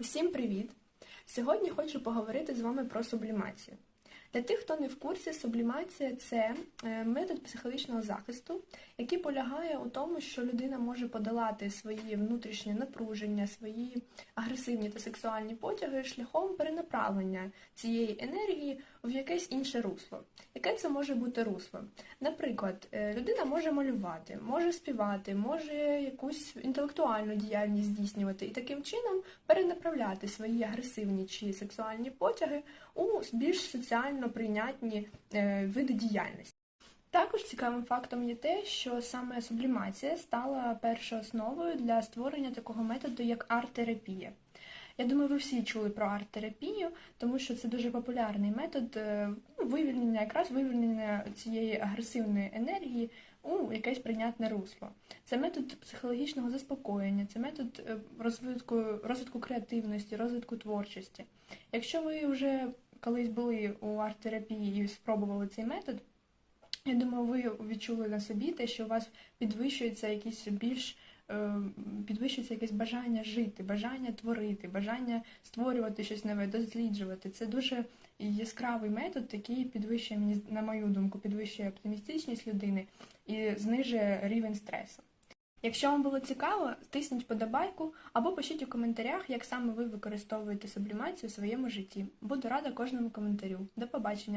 Усім привіт! Сьогодні хочу поговорити з вами про сублімацію. Для тих, хто не в курсі, сублімація це е, метод психологічного захисту, який полягає у тому, що людина може подолати свої внутрішні напруження, свої агресивні та сексуальні потяги шляхом перенаправлення цієї енергії в якесь інше русло. Яке це може бути русло? Наприклад, е, людина може малювати, може співати, може якусь інтелектуальну діяльність здійснювати і таким чином перенаправляти свої агресивні чи сексуальні потяги у більш соціально прийнятні е, види діяльності. Також цікавим фактом є те, що саме сублімація стала першою основою для створення такого методу, як арт-терапія. Я думаю, ви всі чули про арт-терапію, тому що це дуже популярний метод е, ну, вивільнення, якраз вивільнення цієї агресивної енергії у якесь прийнятне русло. Це метод психологічного заспокоєння, це метод е, розвитку, розвитку креативності, розвитку творчості. Якщо ви вже колись були у арт-терапії і спробували цей метод, я думаю, ви відчули на собі те, що у вас підвищується якийсь більш е, підвищується якесь бажання жити, бажання творити, бажання створювати щось нове, досліджувати. Це дуже яскравий метод, який підвищує мені, на мою думку, підвищує оптимістичність людини і знижує рівень стресу. Якщо вам було цікаво, тисніть подобайку або пишіть у коментарях, як саме ви використовуєте сублімацію у своєму житті. Буду рада кожному коментарю. До побачення!